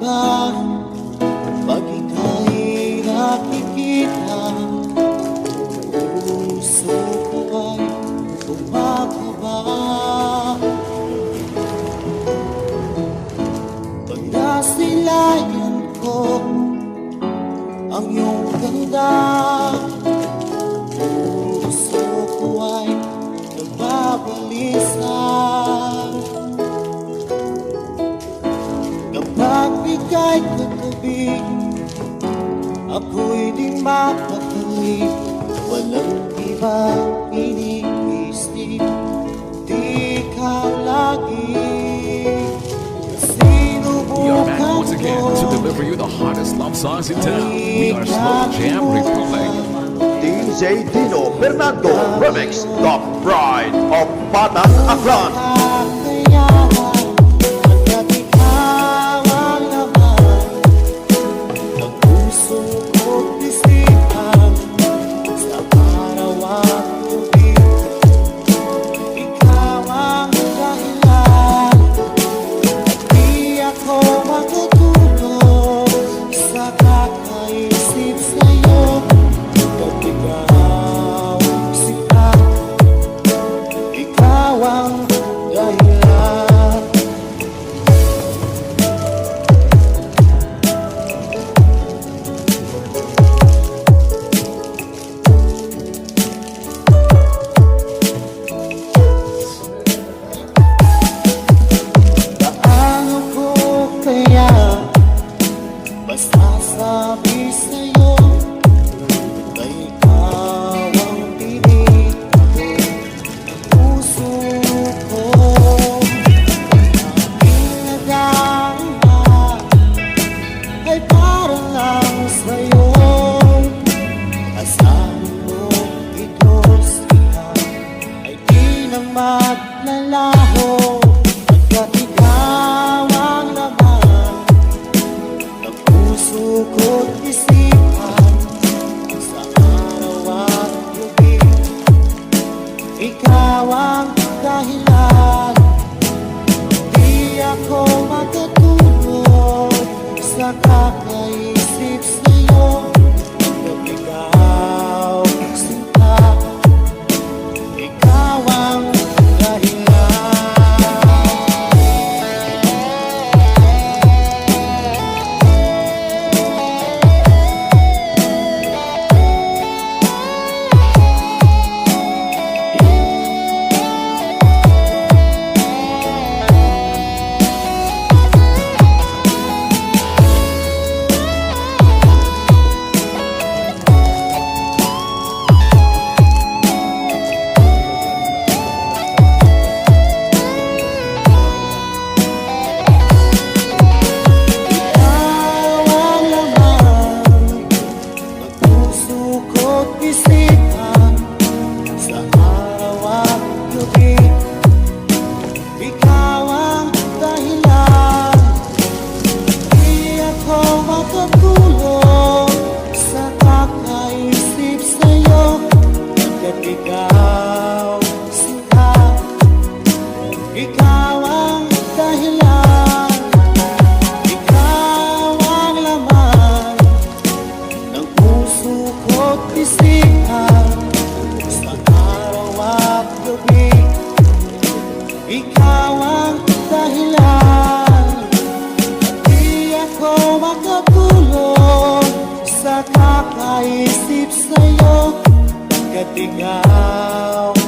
ba? Pag ika'y nakikita Puso ko ay kumakaba Pag nasilayan ko Ang iyong ganda makakali Walang iba iniisip Di ka lagi You're back once again to deliver you the hottest love songs in town. We are Slow Jam Republic. DJ Dino Fernando Remix, the pride of Batang Aklan. sukot isipan Sa araw at Ikaw ang dahilan. Di ako makatulog Sa kakaisip sa'yo. Katigaw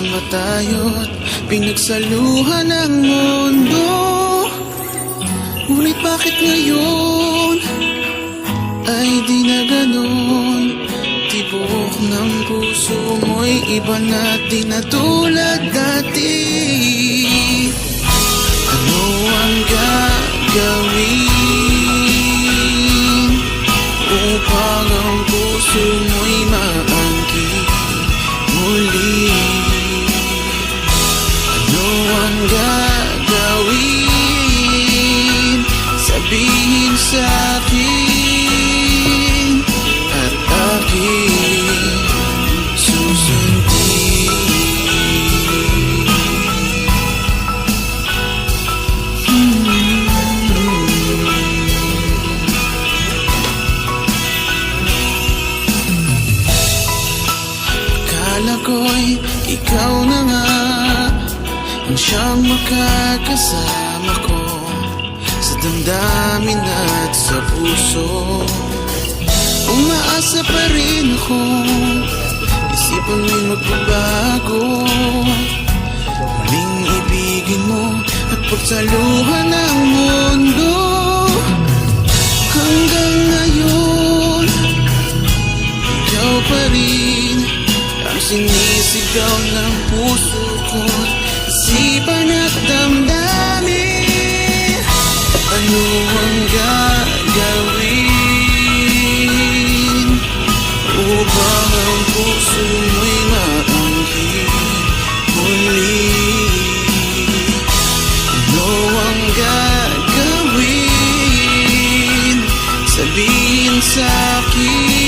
Nagsama tayo't pinagsaluhan ng mundo. Ngunit bakit ngayon ay di na ganon? Tibok ng puso mo'y iba na di na tulad dati. Ano ang gagawin Upang ang puso mo'y maangkin gagawin. Sabihin sa akin pagsaluhan ng mundo. Hanggang ngayon ikaw pa rin Ang sinisigaw ng puso ko. Isipan at damdamin. Ano ang gagawin? Upang ang puso sa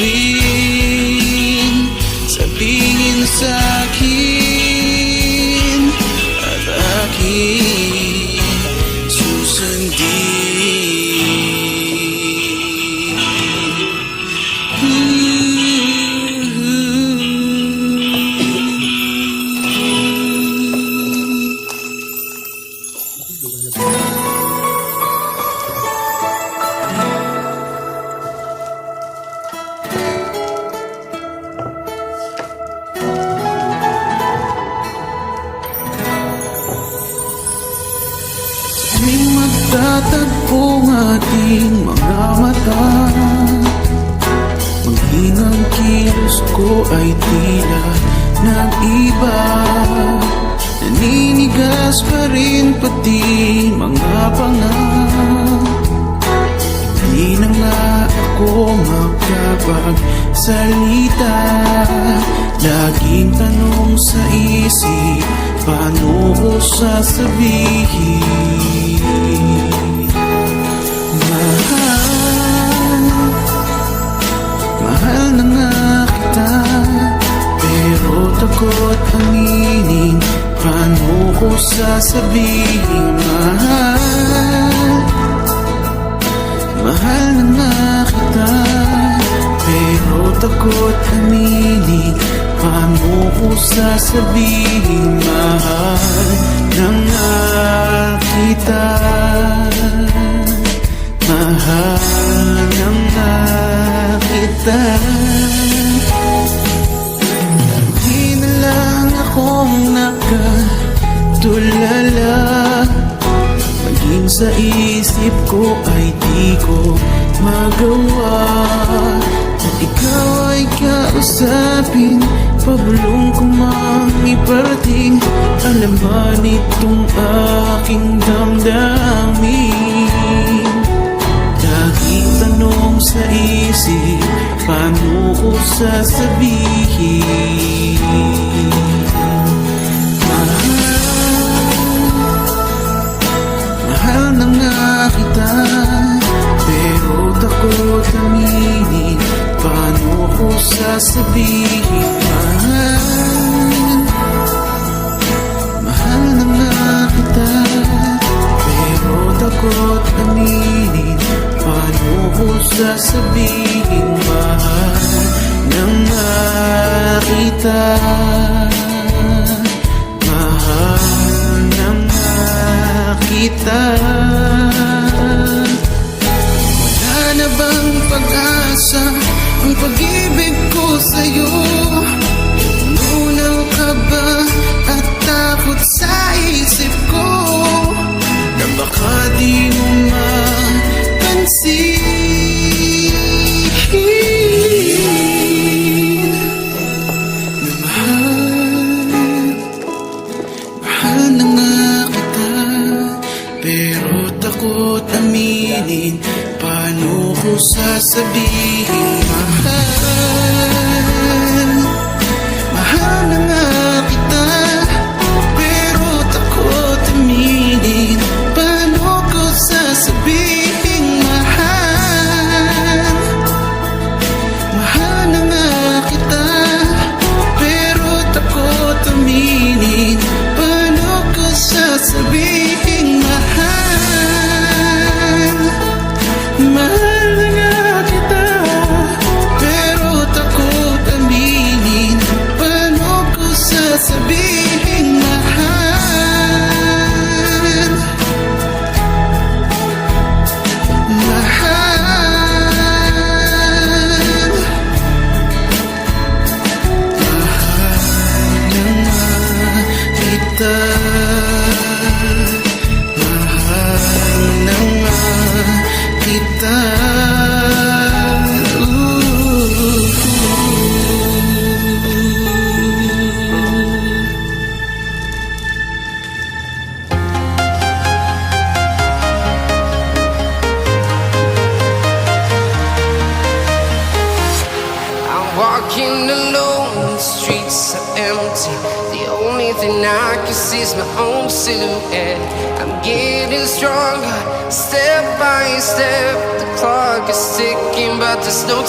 gagawin? Tuwing magtatagpo ang ating mga mata Maghinang kilos ko ay tila nag-iba. Naninigas pa rin pati mga pangat Hindi na nga ako makapagsalita Laging tanong sa isip Paano ko sasabihin sasabihin Mahal. Mahal na nga kita takot aminin Paano ko sasabihin Mahal na nga kita? Mahal na nga kita. Di na lang akong nakatulala sa isip ko ay di ko magawa. Na ikaw ay kausapin Pabulong ko mang iparating. Alaman itong aking damdamin? Laging tanong sa isip Paano ko sasabihin na kita Pero takot aminin Paano ko sasabihin? Mahal Mahal na nga kita Pero takot aminin Paano ko sasabihin? Mahal na nga kita Mahal na nga kita pag-ibig ko